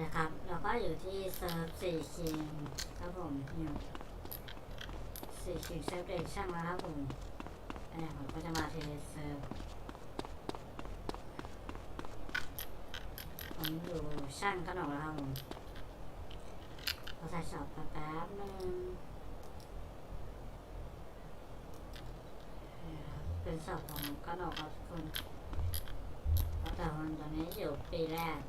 นะครับ เราก็อยู่ที่เซิร์ฟสี่คิงครับผมอยู่สี่คิงเซิร์ฟเด็กช่างแล้วครับผมอันนี้ผมก็จะมาเทเซิร์ฟผมอยู่ช่างขนมแล้วครับผมเราใส่ช็อปแป๊บนึงนะครับเป็นช็อปของขนมครับทุกคนแต่คนตอนนี้อยู่ปีแรก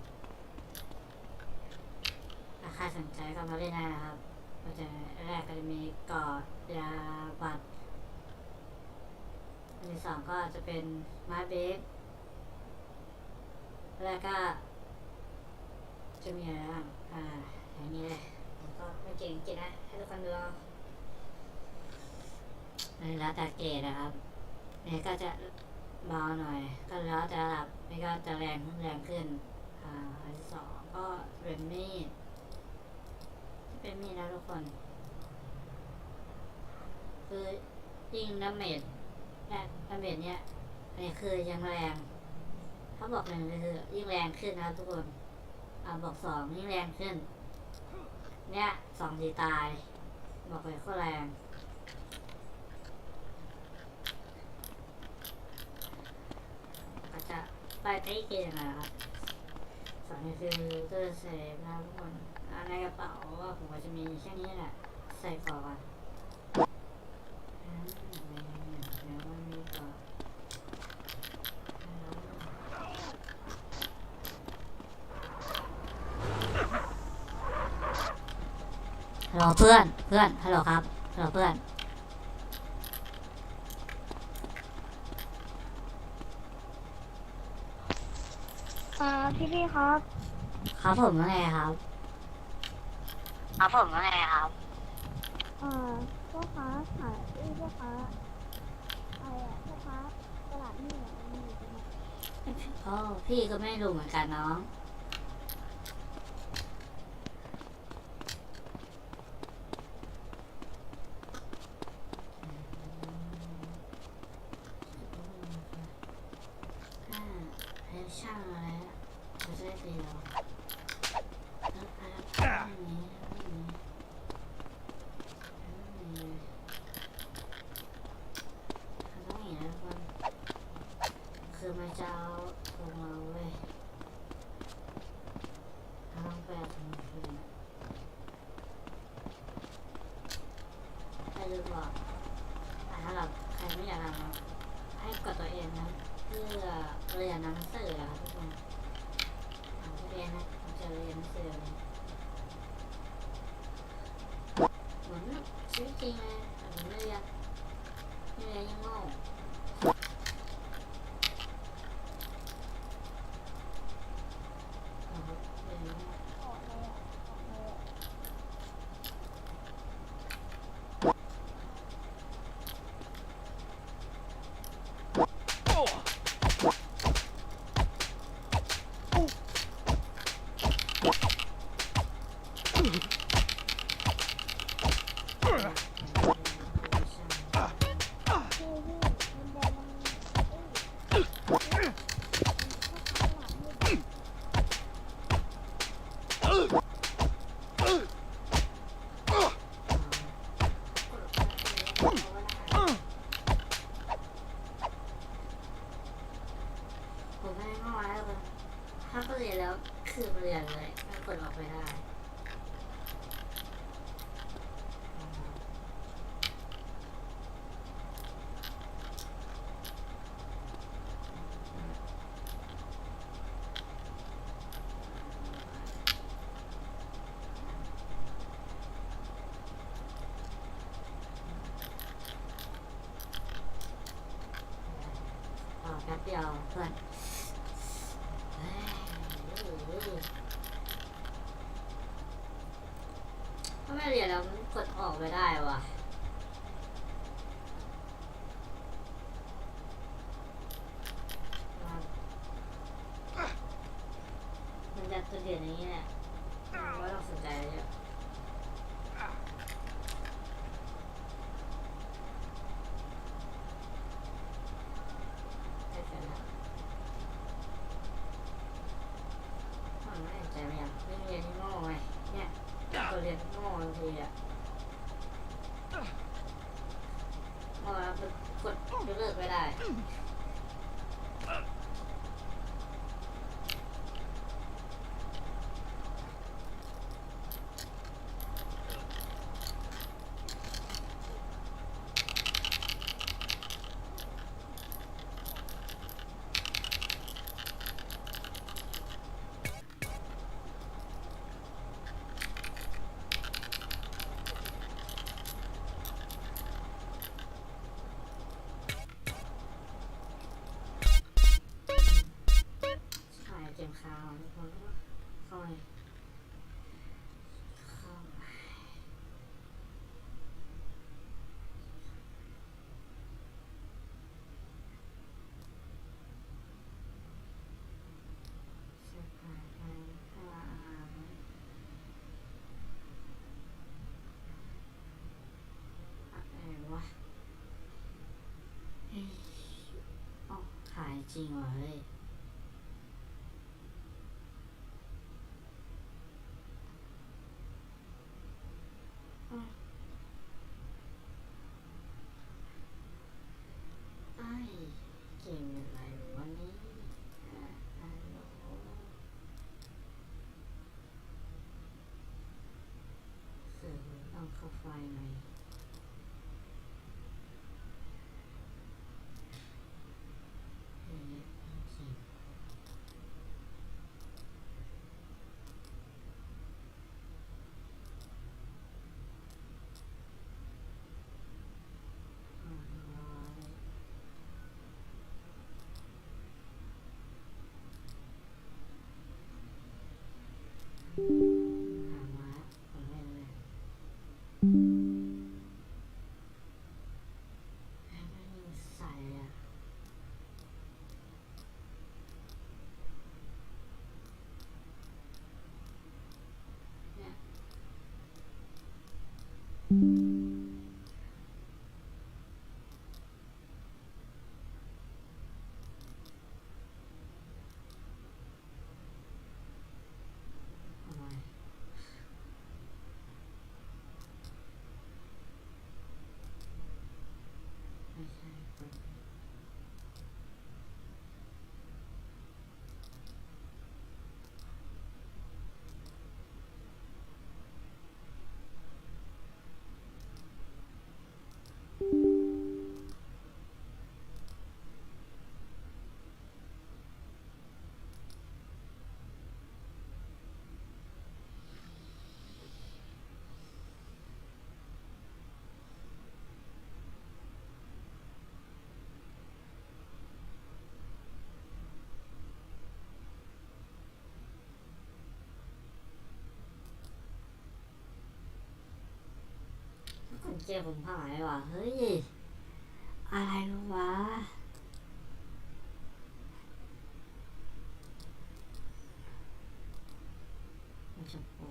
ถ้าใครสนใจก็มาเล่นได้นะครับก็จะแรกก็จะมีกาะยาบัตรอันที่สองก็จะเป็นไม้เบสแล้วก็ จะมีอะไรบ้างอ่าอย่างนี้เลยก็ไม่เก่งจริงนะ ให้ทุกคนดูเอาอันนี้แล้วแต่เกรดนะครับนี่ก็จะเบาหน่อย ก็แล้วแต่ระดับนี่ก็จะแรงแรงขึ้น อ่าอันที่สองก็เป็นมีด เป็นมีดนะทุกคน คือยิ่งน้ำเมดเนี่ยน้ำเมดเนี่ยอันนี้คือยังแรงถ้าบอกหนึ่งคือยิ่งแรงขึ้นนะทุกคน อ่าบอกสองยิ่งแรงขึ้น เนี่ยสองทีตาย บอกเลยโคตรแรงก็จะไปใต้เกมนะครับสองนี่คือตู้เซฟนะทุกคน ในกระเป๋าว่าผมก็จะมีแค่นี้แหละใส่ก่อนอ่าเดี๋ยวมันมีก่อนฮัลโหลเพื่อนเพื่อนฮัลโหลครับฮัลโหลเพื่อนอ่าพี่พี่ครับ ครับผมว่าไงครับ ครับผมว่าไงครับอ่าพ่อค้าขายเอ้ยพ่อค้าอะไรอะพ่อค้าตลาดนี่อะมันอยู่ตรงไหนโอ้พี่ก็ไม่รู้เหมือนกันน้อง อ่าให้ช่างอะไรอะเขาจะได้ตีเราแล้วอะไรอย่างนี้อย่างนี้อย่างนี้เขาต้องอย่างนี้นะทุกคนคือมันจะเอาของเราเว้ยเราต้องไปเอาของคืนอะ ลืมบอกแต่ถ้าเราใครไม่อยากทำนะให้กดตัวเองนะเพื่อเรียนหนังสือนะครับทุกคนอ่าเรียนนะผมจะเรียนหนังสือเลยเหมือนชีวิตจริงเลยผมเรียนเรียนยังโง่ายแล้วกันถ้าเขาเรียนแล้วคือมาเรียนเลยไม่กดออกไปได้แป๊บเดียวเพื่อนเฮ้ยถ้า ไม่เรียนแล้วมันกดออกไม่ได้ว่ะ มันจะตัวเด่นอย่างนี้แหละมันไม่ต้องสนใจเลยอะได้เสร็จแล้วมันไม่สนใจไหมอะไม่เรียน บางทีอะเมื่อวากดยกเลิกไม่ได้ ข้าวทุกคนเข้าไปเข้าไปสื้อผ้าไปผ้าอาบอะไรวะเอ้ยอ๋อขายจริงว่ะเฮ้ย เจอผมหายว่ะเฮ้ย อะไรวะมันจะปว